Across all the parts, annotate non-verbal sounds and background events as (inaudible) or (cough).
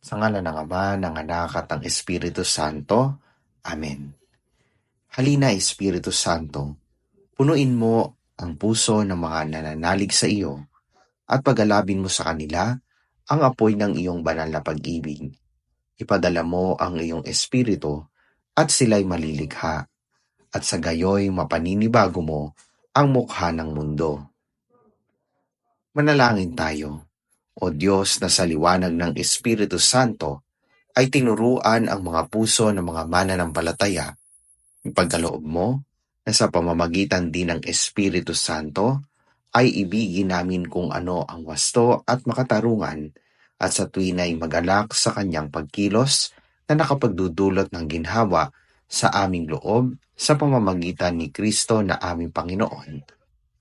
Sa ngala ng Ama, ng Anak at ng Espiritu Santo. Amen. Halina, Espiritu Santo, punuin mo ang puso ng mga nananalig sa iyo at pagalabin mo sa kanila ang apoy ng iyong banal na pag-ibig. Ipadala mo ang iyong Espiritu at sila'y malilikha at sa gayoy mapaninibago mo ang mukha ng mundo. Manalangin tayo. O Diyos na sa liwanag ng Espiritu Santo ay tinuruan ang mga puso ng mga mananampalataya. Ipagkaloob mo na sa pamamagitan din ng Espiritu Santo ay ibigin namin kung ano ang wasto at makatarungan at sa tuwin ay magalak sa kanyang pagkilos na nakapagdudulot ng ginhawa sa aming loob sa pamamagitan ni Kristo na aming Panginoon.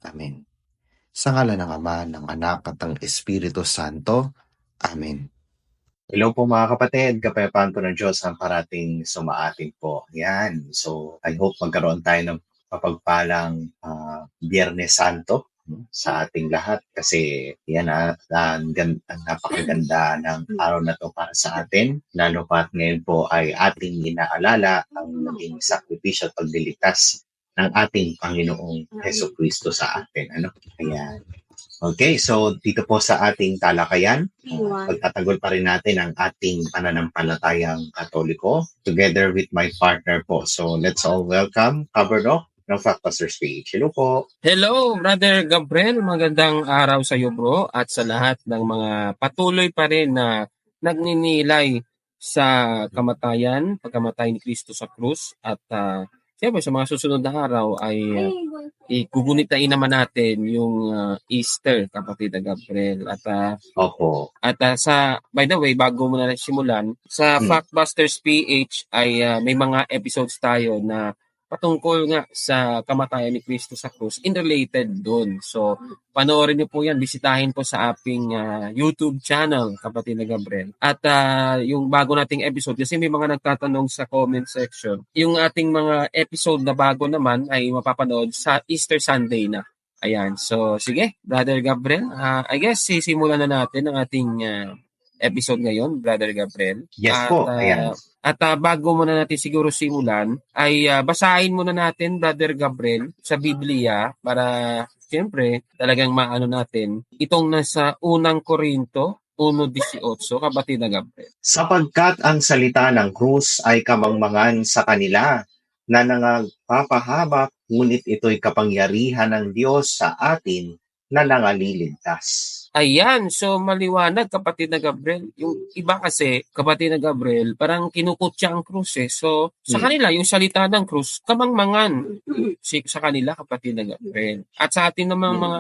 Amen. Sa ngala ng Ama, ng Anak at ng Espiritu Santo. Amen. Hello po mga kapatid, kapayapaan po ng Diyos ang parating sumaatin po. Yan. So, I hope magkaroon tayo ng papagpalang uh, Biyernes Santo sa ating lahat kasi yan uh, ang, ang napakaganda ng araw na to para sa atin. Lalo pat ngayon po ay ating inaalala ang naging sakripisyo at pagliligtas ng ating Panginoong Heso Kristo sa atin. Ano? Ayan. Okay, so dito po sa ating talakayan, pagtatagol pa rin natin ang ating pananampalatayang katoliko together with my partner po. So let's all welcome Caberno ng Factbusters page. Hello po. Hello, Brother Gabriel. Magandang araw sa iyo bro at sa lahat ng mga patuloy pa rin na nagninilay sa kamatayan, pagkamatay ni Kristo sa krus at uh, Siyempre, sa mga susunod na araw ay uh, igugunitain naman natin yung uh, Easter, kapatid na Gabriel. At, uh, Opo. At uh, sa, by the way, bago mo na simulan, sa hmm. Factbusters PH ay uh, may mga episodes tayo na patungkol nga sa kamatayan ni Kristo sa krus in related doon. So, panoorin niyo po yan. Bisitahin po sa ating uh, YouTube channel, kapatid na Gabriel. At uh, yung bago nating episode, kasi may mga nagtatanong sa comment section, yung ating mga episode na bago naman ay mapapanood sa Easter Sunday na. Ayan. So, sige, Brother Gabriel. Uh, I guess sisimulan na natin ang ating uh, episode ngayon, Brother Gabriel. Yes At, po. Ayan. Uh, at uh, bago muna natin siguro simulan, ay uh, basahin muna natin, Brother Gabriel, sa Biblia para siyempre talagang maano natin itong nasa unang Korinto 1.18, kapatid na Gabriel. Sapagkat ang salita ng krus ay kamangmangan sa kanila na nangagpapahaba, ngunit ito'y kapangyarihan ng Diyos sa atin na nangaliligtas. Ayan, so maliwanag kapatid na Gabriel. Yung iba kasi, kapatid na Gabriel, parang kinukutya ang krus eh. So, sa hmm. kanila, yung salita ng krus, kamangmangan si, sa kanila kapatid na Gabriel. At sa atin namang hmm. mga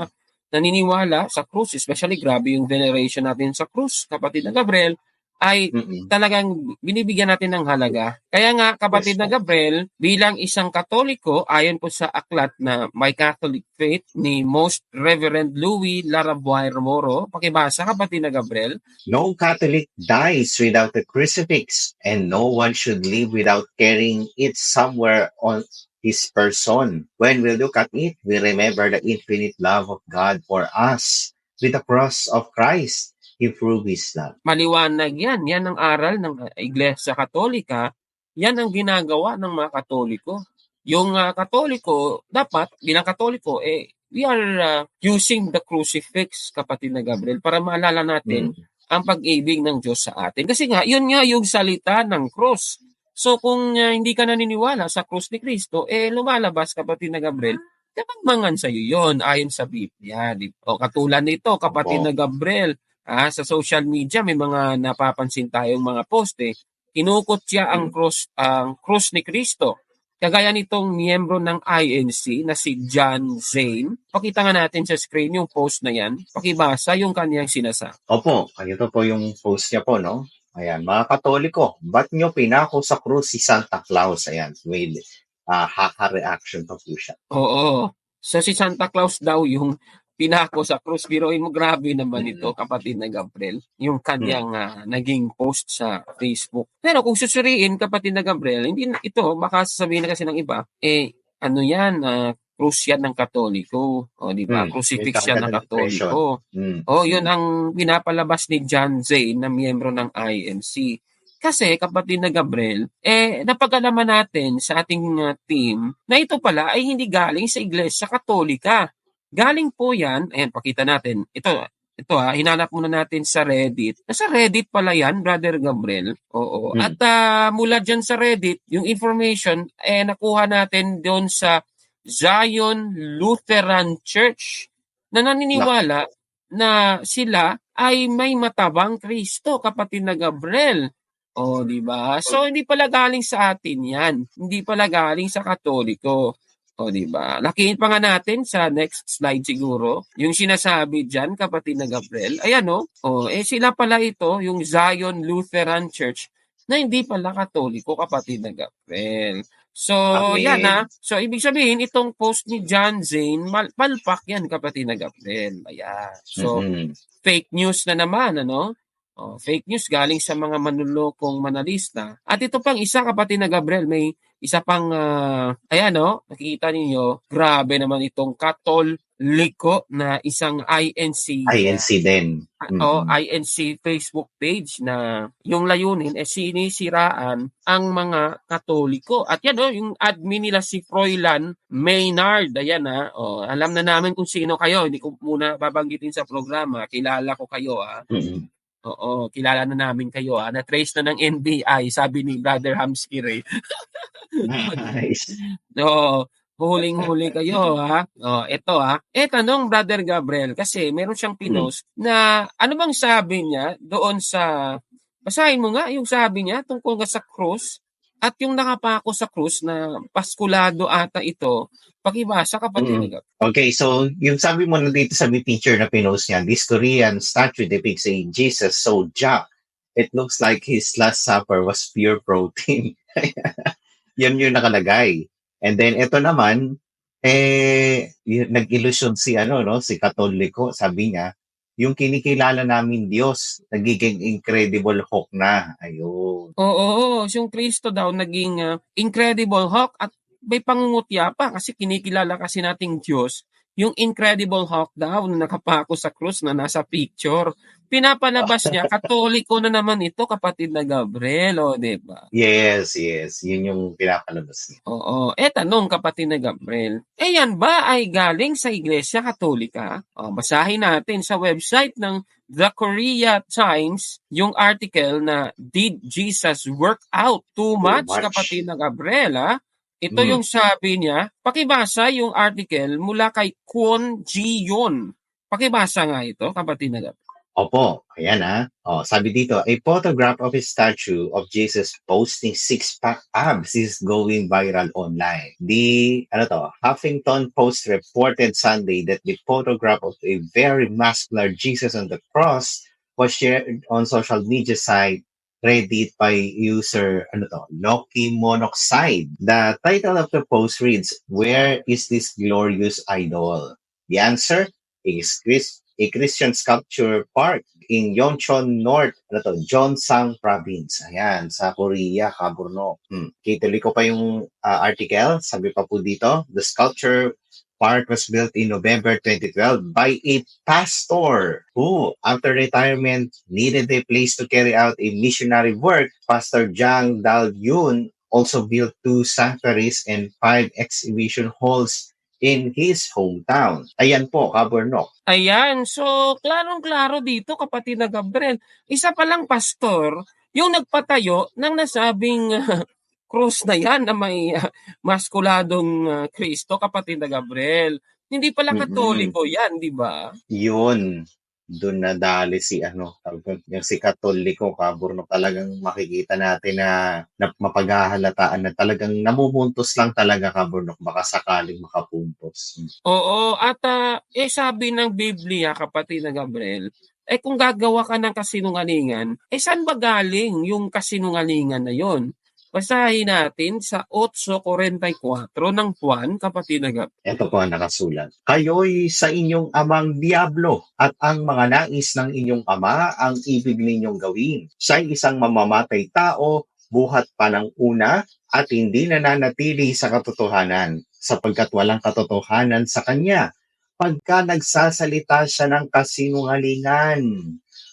naniniwala sa krus, especially grabe yung veneration natin sa krus, kapatid na Gabriel, ay Mm-mm. talagang binibigyan natin ng halaga. Kaya nga, kapatid yes, na Gabriel, bilang isang katoliko, ayon po sa aklat na My Catholic Faith ni Most Reverend Louis Larabuay Romoro, pakibasa, kapatid na Gabriel. No Catholic dies without a crucifix, and no one should live without carrying it somewhere on his person. When we look at it, we remember the infinite love of God for us with the cross of Christ his love. Maliwanag yan. Yan ang aral ng Iglesia Katolika. Yan ang ginagawa ng mga Katoliko. Yung uh, Katoliko, dapat, bilang Katoliko, eh, we are uh, using the crucifix, kapatid na Gabriel, para maalala natin mm. ang pag-ibig ng Diyos sa atin. Kasi nga, yun nga yung salita ng cross. So kung uh, hindi ka naniniwala sa cross ni Kristo, eh lumalabas, kapatid na Gabriel, kapagmangan sa iyo yon ayon sa Biblia. O katulad nito, kapatid oh. na Gabriel, ah, sa social media may mga napapansin tayong mga post eh. Kinukot siya ang hmm. cross ang cross ni Kristo. Kagaya nitong miyembro ng INC na si John Zane. Pakita nga natin sa screen yung post na yan. Pakibasa yung kanyang sinasa. Opo, ito po yung post niya po, no? Ayan, mga katoliko, ba't nyo pinako sa krus si Santa Claus? Ayan, with uh, haka reaction pa po siya. Oo. So si Santa Claus daw yung pinako sa krus. Biroin mo, grabe naman ito, kapatid na Gabriel, yung kanyang uh, naging post sa Facebook. Pero kung susuriin, kapatid na Gabriel, hindi ito, baka sasabihin na kasi ng iba, eh, ano yan, uh, krus yan ng Katoliko. O, di ba? Hmm, Crucifix yan ng. Katoliko. Mm. O, yun ang pinapalabas ni John Zane na miyembro ng INC. Kasi, kapatid na Gabriel, eh, napag-alaman natin sa ating uh, team na ito pala ay hindi galing sa Iglesia Katolika. Galing po yan, ayan, pakita natin. Ito, ito ha, hinanap muna natin sa Reddit. Nasa Reddit pala yan, Brother Gabriel. Oo. Hmm. At ah, mula dyan sa Reddit, yung information, eh, nakuha natin doon sa Zion Lutheran Church na naniniwala na sila ay may matabang Kristo, kapatid na Gabriel. O, di ba? So, hindi pala galing sa atin yan. Hindi pala galing sa Katoliko. O, di ba? Lakihin pa nga natin sa next slide siguro. Yung sinasabi dyan, kapatid na Gabriel. Ayan, o. O, eh, sila pala ito, yung Zion Lutheran Church, na hindi pala Katoliko, kapatid na Gabriel. So, Okay. yan ha. So, ibig sabihin, itong post ni John Zane, mal- palpak yan, kapatid na Gabriel. Ayan. So, Mhm. fake news na naman, ano? Oh, fake news galing sa mga manlulokong manalista. At ito pang isa, kapatid na Gabriel, may isa pang, ah, ayan, no? Nakikita ninyo, grabe naman itong katoliko na isang INC. INC din. Mhm. O, INC Facebook page na yung layunin eh sinisiraan ang mga katoliko. At yan, oh, yung admin nila si Froilan Maynard. Ayan, ha. Oh, alam na namin kung sino kayo. Hindi ko muna babanggitin sa programa. Kilala ko kayo, ha. Mhm. Oo, kilala na namin kayo. Ha? Na-trace na ng NBI, sabi ni Brother Hamskiri. Nice. (laughs) Oo, huling-huli kayo ha. Oh, ito ha. Eh tanong Brother Gabriel kasi meron siyang pinost na ano bang sabi niya doon sa basahin mo nga yung sabi niya tungkol nga sa krus at yung nakapako sa krus na paskulado ata ito. Pakibasa kapatid. Mm. Okay, so yung sabi mo na dito sa picture na pinost niya, this Korean statue depicts a Jesus so jacked. It looks like his last supper was pure protein. (laughs) Yan yung nakalagay. And then ito naman, eh, nag-illusion si ano, no, si Katoliko, sabi niya, yung kinikilala namin Diyos, nagiging incredible hawk na. Ayun. Oo, oo, yung Kristo daw naging ah, incredible hawk at may pangungutya pa kasi kinikilala kasi nating Diyos yung Incredible Hawk daw na nakapako sa krus na nasa picture. Pinapalabas (laughs) niya, katoliko na naman ito, kapatid na Gabriel, o, di ba? Yes, yes. Yun yung pinapalabas niya. Oo. Eh, tanong, kapatid na Gabriel, eh yan ba ay galing sa Iglesia Katolika? O, basahin natin sa website ng The Korea Times yung article na Did Jesus Work Out Too Much, much. kapatid na Gabriel, ha? Ito Mm. yung sabi niya. Pakibasa yung article mula kay Kwon Ji-yeon. Pakibasa nga ito, kapatid na. Opo, ayan ah. Oh, sabi dito, a photograph of a statue of Jesus posting six-pack abs is going viral online. The, ano to, Huffington Post reported Sunday that the photograph of a very muscular Jesus on the cross was shared on social media site Reddit by user, ano to, Loki Monoxide. The title of the post reads, Where is this glorious idol? The answer is Chris a Christian sculpture park in Yeoncheon North, ano to, Jeonsang Province. Ayan, sa Korea, Kaburno. Hmm. Kituloy ko pa yung ah, article. Sabi pa po dito, the sculpture park was built in November 2012 by a pastor who, after retirement, needed a place to carry out a missionary work. Pastor Jang Dal-yun also built two sanctuaries and five exhibition halls in his hometown. Ayan po, Kaburno. Ayan, so klarong-klaro dito kapatid na Gabriel. Isa palang pastor yung nagpatayo ng nasabing (laughs) ah, krus na yan na may ah, maskuladong ah, Kristo kapatid na Gabriel. Hindi pala katoliko yan, di ba? Yun, doon nadali si ano, yung si Katoliko, Kaburno, talagang makikita natin na, na mapaghahalataan na talagang namumuntos lang talaga, Kaburno, baka sakaling makapuntos. Oo, at ah, eh sabi ng Biblia kapatid na Gabriel, eh kung gagawa ka ng kasinungalingan, eh saan ba galing yung kasinungalingan na yon? Basahin natin sa 8.44 ng Juan, kapatid na. Ito po ang nakasulat. Kayo'y sa inyong amang Diablo at ang mga nais ng inyong ama ang ibig ninyong gawin. Siya'y isang mamamatay tao, buhat pa ng una at hindi nananatili sa katotohanan. sapagkat walang katotohanan sa kanya. Pagka nagsasalita siya ng kasinungalingan,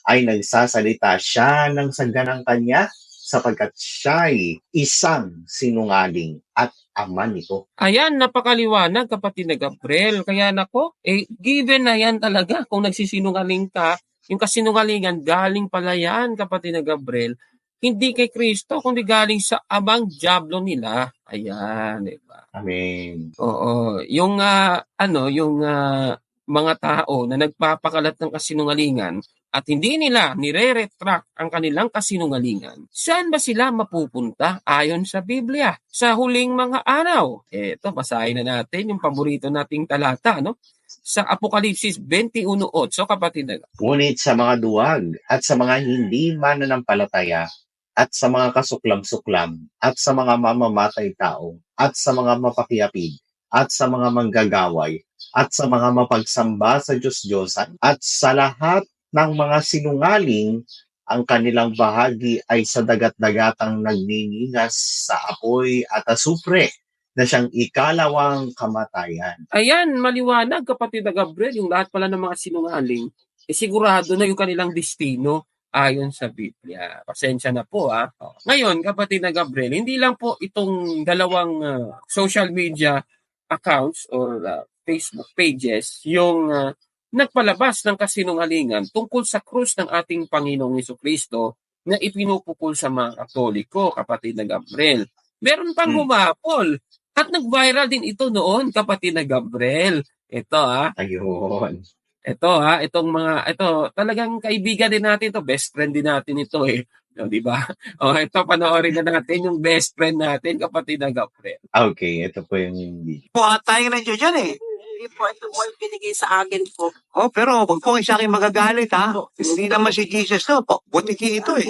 ay nagsasalita siya ng saganang kanya sapagkat siya'y isang sinungaling at ama nito. Ayan, napakaliwanag kapatid na Gabriel. Kaya nako, eh, given na yan talaga (laughs) kung nagsisinungaling ka, yung kasinungalingan galing pala yan kapatid na Gabriel, hindi kay Kristo, kundi galing sa amang diablo nila. Ayan, di ba? Amen. Oo, yung ah, ano, yung ah, mga tao na nagpapakalat ng kasinungalingan at hindi nila nire-retract ang kanilang kasinungalingan, saan ba sila mapupunta ayon sa Biblia? Sa huling mga araw. Eto, basahin na natin yung paborito nating talata, no? Sa Apokalipsis 21.8, kapatid na Ngunit sa mga duwag at sa mga hindi mananampalataya at sa mga kasuklam-suklam at sa mga mamamatay tao at sa mga mapakiapid at sa mga manggagaway at sa mga mapagsamba sa Diyos-Diyosan at sa lahat ng mga sinungaling ang kanilang bahagi ay sa dagat-dagatang nagninginas sa apoy at asupre na siyang ikalawang kamatayan. Ayan, maliwanag kapatid na Gabriel, yung lahat pala ng mga sinungaling, eh sigurado na yung kanilang destino ayon sa Biblia. Pasensya na po ah. Oh. Ngayon, kapatid na Gabriel, hindi lang po itong dalawang ah, social media accounts or ah, Facebook pages yung ah, nagpalabas ng kasinungalingan tungkol sa krus ng ating Panginoong Heso Kristo na ipinupukol sa mga Katoliko, kapatid na Gabriel. Meron pang Hmm. humapol at nag-viral din ito noon, kapatid na Gabriel. Ito ah, Ayun. ito ha, itong mga ito talagang kaibigan din natin to, best friend din natin ito eh. No, di ba? (laughs) O ito panoorin na natin yung best friend natin, kapatid na Gabriel. Okay, ito po yung video. po tayo rin dyan eh. Ito po yung binigay sa akin po. Oh, pero huwag po sa akin magagalit ha. Hindi naman si Jesus to. Po, butiki ito eh.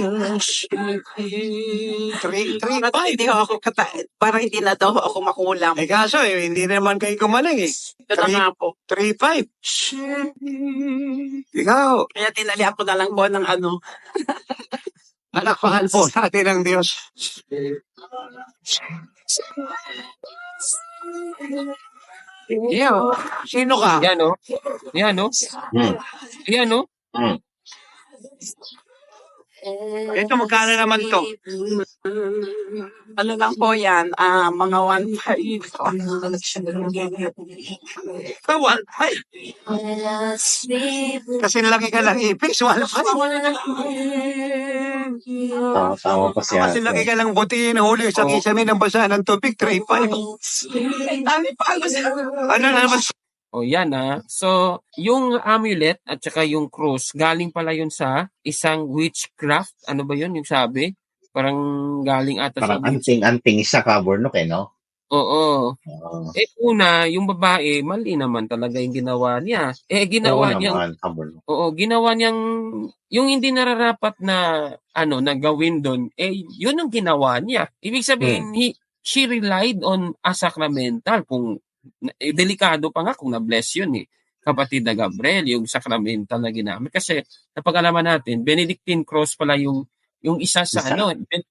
Three, three, Para five. hindi ako kata, para hindi na daw ako makulam. Eh kaso eh, hindi naman kayo gumaling eh. Ito na three- nga po. Three, five. Ikaw, Kaya tinali ako na lang po ng ano. (laughs) alakpakan po natin ang Diyos. Ew. Oh. Sino ka? Yan, no? Oh. Yan, no? Oh. Mm. Yan, no? Mm. Ito, magkano naman to? Ano lang po yan? Ah, mga 1.5. Sa 1.5? Kasi laki ka lang eh. ipis, 1.5. Oo, tama pa siya. Kasi laki ka lang buti yung huli sa kisame ng basa ng tubig, tray pa. Dami pa. Ano na naman? O yan ah. So, yung amulet at saka yung cross, galing pala yun sa isang witchcraft. Ano ba yun yung sabi? Parang galing ata Parang sa... anting-anting sa kaburnok eh, no? Oo. Oo. Eh una, yung babae, mali naman talaga yung ginawa niya. Eh Oo ginawa naman, kabornok. Oo, ginawa niyang yung hindi nararapat na ano na gawin doon, eh yun ang ginawa niya. Ibig sabihin, he, she relied on a sacramental kung eh, delikado pa nga kung na-bless yun eh. Kapatid na Gabriel, yung sacramental na ginamit. Kasi napag-alaman natin, Benedictine cross pala yung yung isa sa Isa. ano. Ben,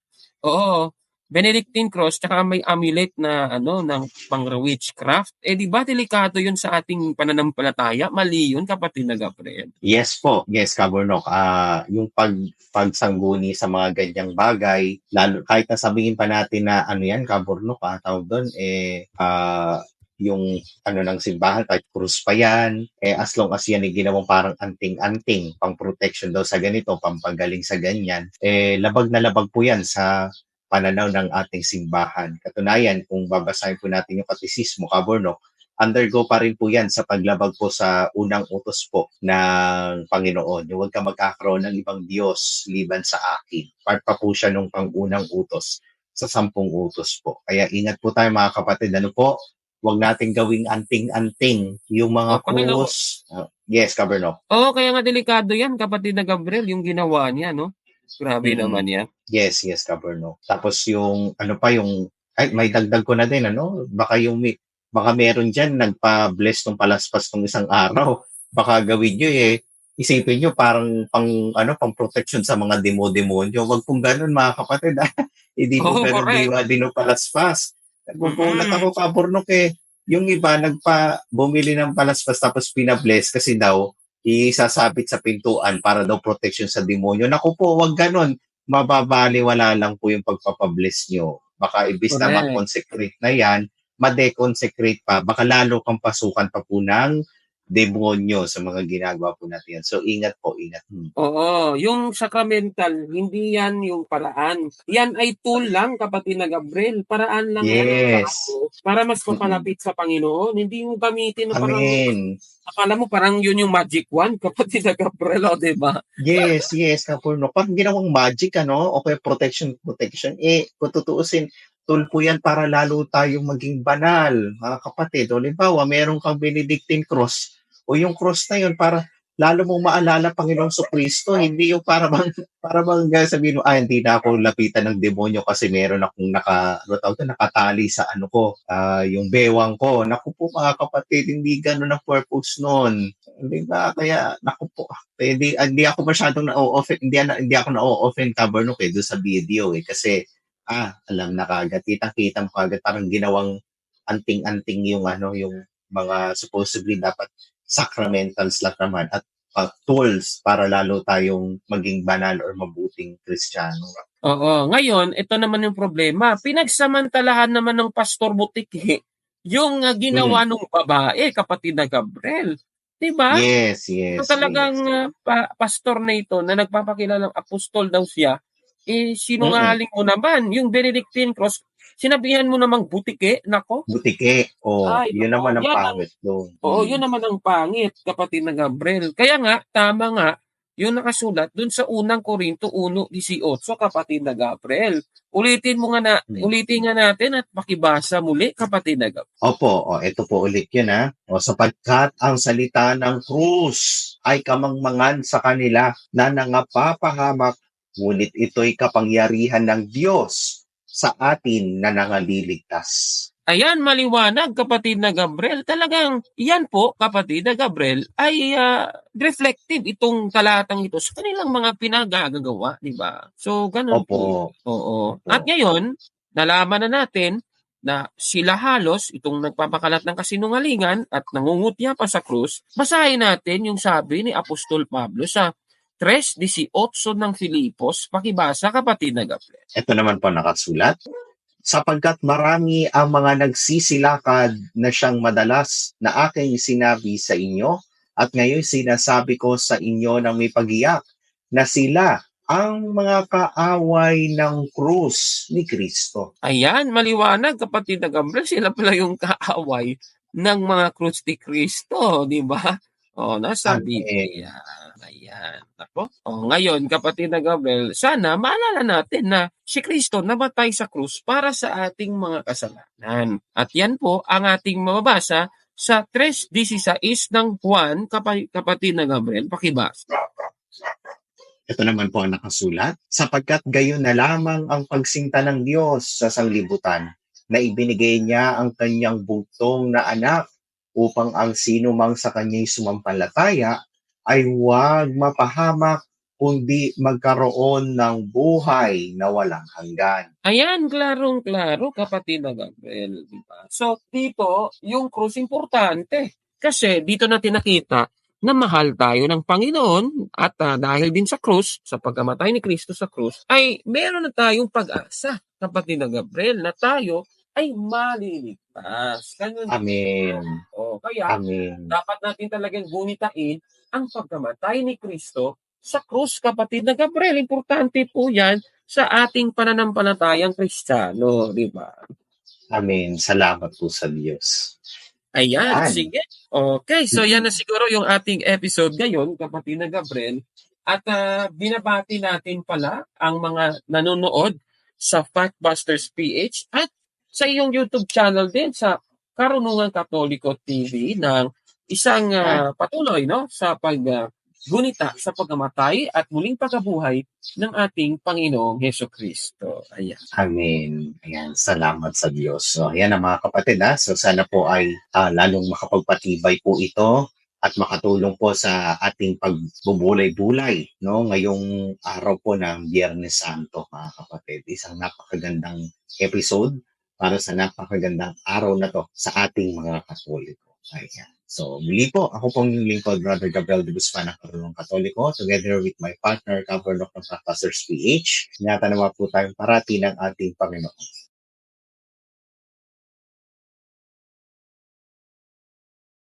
oo, Benedictine cross tsaka may amulet na ano ng pang witchcraft. Eh di ba delikado yun sa ating pananampalataya? Mali yun kapatid na Gabriel. Yes po, yes, kabornok. Ah, yung pag pagsangguni sa mga ganyang bagay, lalo kahit na sabihin pa natin na ano yan, kabornok, ah, tawag doon, eh, ah, yung ano ng simbahan, kahit krus pa yan, eh, as long as yan ay ginawang parang anting-anting, pang protection daw sa ganito, pampagaling sa ganyan, eh, labag na labag po yan sa pananaw ng ating simbahan. Katunayan, kung babasahin po natin yung katisismo, kabornok, undergo pa rin po yan sa paglabag po sa unang utos po ng Panginoon. Huwag ka magkakaroon ng ibang Diyos liban sa akin. Part pa po siya nung pangunang utos sa sampung utos po. Kaya ingat po tayo mga kapatid. Ano po? Huwag nating gawing anting-anting yung mga Oh, krus. Ah, yes, Caberno. Oo, kaya nga delikado yan, kapatid na Gabriel, yung ginawa niya, no? Grabe Mm. naman yan. Yes, yes, Caberno. Tapos yung ano pa yung ay may dagdag ko na din ano, baka yung may- baka meron diyan nagpa-bless ng palaspas ng isang araw. (laughs) Baka gawin niyo eh isipin niyo parang pang ano pang protection sa mga demo-demonyo. Wag pong ganun mga kapatid. ah. (laughs) Hindi po Oo, ganun diwa dino palaspas. Nagugulat Mm. ako kaburnok eh. yung iba nagpa bumili ng palaspas tapos pinabless kasi daw isasabit sa pintuan para daw protection sa demonyo. Naku po, wag ganon. Mababaliwala lang po yung pagpapabless nyo. Baka ibis na Correct. mag-consecrate na yan, ma-deconsecrate pa. Baka lalo kang pasukan pa po ng demonyo sa mga ginagawa po natin yan. So, ingat po, ingat. Hmm. Oo, yung sacramental, hindi yan yung paraan. Yan ay tool lang, kapatid na Gabriel. Paraan lang yan ng Yes. tao para mas mapalapit sa Panginoon. Hindi mo gamitin na parang, Amen. akala mo parang yun yung magic one, (laughs) kapatid na Gabriel, o diba? Yes, yes, Kapurno. Pag ginawang magic, ano, o kaya protection, protection, eh, kung tutuusin, tool po yan para lalo tayong maging banal, mga kapatid. O, limbawa, meron kang Benedictine cross, o yung cross na yun para lalo mong maalala Panginoong Kristo, hindi yung para bang, (laughs) para bang uh, sabihin mo, ah, hindi na ako lapitan ng demonyo kasi meron akong naka, ano nakatali sa ano ko, ah, yung bewang ko. Naku po mga kapatid, hindi ganun ang purpose nun. Hindi ba? Kaya, naku po, hindi, hindi ako masyadong na-offend, hindi, hindi ako na-offend cover no eh, doon sa video eh, kasi, ah, alam na kagad, kitang-kita mo kagad, parang ginawang anting-anting yung ano, yung mga supposedly dapat sacramentals lang naman at uh, tools para lalo tayong maging banal or mabuting Kristiyano. Oo, ngayon, ito naman yung problema. Pinagsamantalahan naman ng Pastor Butiki yung uh, ginawa ng babae, kapatid na Gabriel. Diba? Yes, yes. So talagang yes. uh, pa- pastor na ito na nagpapakilalang apostol daw siya, eh sinungaling mo naman. Yung Benedictine cross, sinabihan mo namang butike, nako. Butike. Oh, Ay, yun naman ang yan ang- pangit doon. Oo, Mm. yun naman ang pangit, kapatid na Gabriel. Kaya nga, tama nga, yung nakasulat dun sa unang Korinto 1.18, kapatid na Gabriel. Ulitin mo nga na, Hmm. ulitin nga natin at pakibasa muli, kapatid na Gabriel. Opo, o, ito po ulit yun ha. O, sapagkat ang salita ng krus ay kamangmangan sa kanila na nangapapahamak, ngunit ito'y kapangyarihan ng Diyos sa atin na nangaliligtas. Ayan, maliwanag, kapatid na Gabriel. Talagang, yan po, kapatid na Gabriel, ay ah, reflective itong talatang ito sa kanilang mga pinagagagawa, di ba? So, ganun po. Opo. Oo. Opo. At ngayon, nalaman na natin na sila halos, itong nagpapakalat ng kasinungalingan at nangungutya pa sa krus, basahin natin yung sabi ni Apostol Pablo sa 3.18 ng Filipos, pakibasa kapatid na Gabriel. Ito naman po nakasulat. Sapagkat marami ang mga nagsisilakad na siyang madalas na aking sinabi sa inyo at ngayon sinasabi ko sa inyo ng may pagiyak na sila ang mga kaaway ng krus ni Kristo. Ayan, maliwanag kapatid na Gabriel, sila pala yung kaaway ng mga krus ni Kristo, di ba? O, nasa Amen. Biblia. Ayan. Ako? O, ngayon, kapatid na Gabriel, sana maalala natin na si Kristo namatay sa krus para sa ating mga kasalanan. At yan po ang ating mababasa sa 3.16 ng Juan, kapa- kapatid na Gabriel, pakibasa. Ito naman po ang nakasulat. Sapagkat gayon na lamang ang pagsinta ng Diyos sa sanglibutan na ibinigay niya ang kanyang bugtong na anak upang ang sino mang sa kanya'y sumampalataya ay huwag mapahamak kundi magkaroon ng buhay na walang hanggan. Ayan, klarong-klaro, kapatid na Gabriel. Di ba? So, dito, yung krus importante. Kasi dito natin nakita na mahal tayo ng Panginoon at ah, dahil din sa krus, sa pagkamatay ni Kristo sa krus, ay meron na tayong pag-asa, kapatid na Gabriel, na tayo ay maliligtas. Ganun. Amen. O, kaya, Amen. dapat natin talagang gunitain ang pagkamatay ni Kristo sa krus, kapatid na Gabriel. Importante po yan sa ating pananampalatayang Kristiyano, di ba? Amen. Salamat po sa Diyos. Ayan, Yan. sige. Okay, so yan na siguro yung ating episode ngayon, kapatid na Gabriel. At ah, binabati natin pala ang mga nanonood sa Factbusters PH at sa iyong YouTube channel din sa Karunungan Katoliko TV ng isang ah, patuloy no sa pag gunita sa pagkamatay at muling pagkabuhay ng ating Panginoong Heso Kristo. Ayan. Amen. Ayan, salamat sa Diyos. So, ayan ang mga kapatid ha. So, sana po ay ah, lalong makapagpatibay po ito at makatulong po sa ating pagbubulay-bulay no ngayong araw po ng Biyernes Santo mga kapatid. Isang napakagandang episode para sa napakagandang araw na to sa ating mga Katoliko. Ayan. So, muli po, ako pong yung lingkod, Brother Gabriel de Guzman, ang Karunong Katoliko, together with my partner, Governor of Pastors PH. Tinatanawa po tayong parati ng ating Panginoon.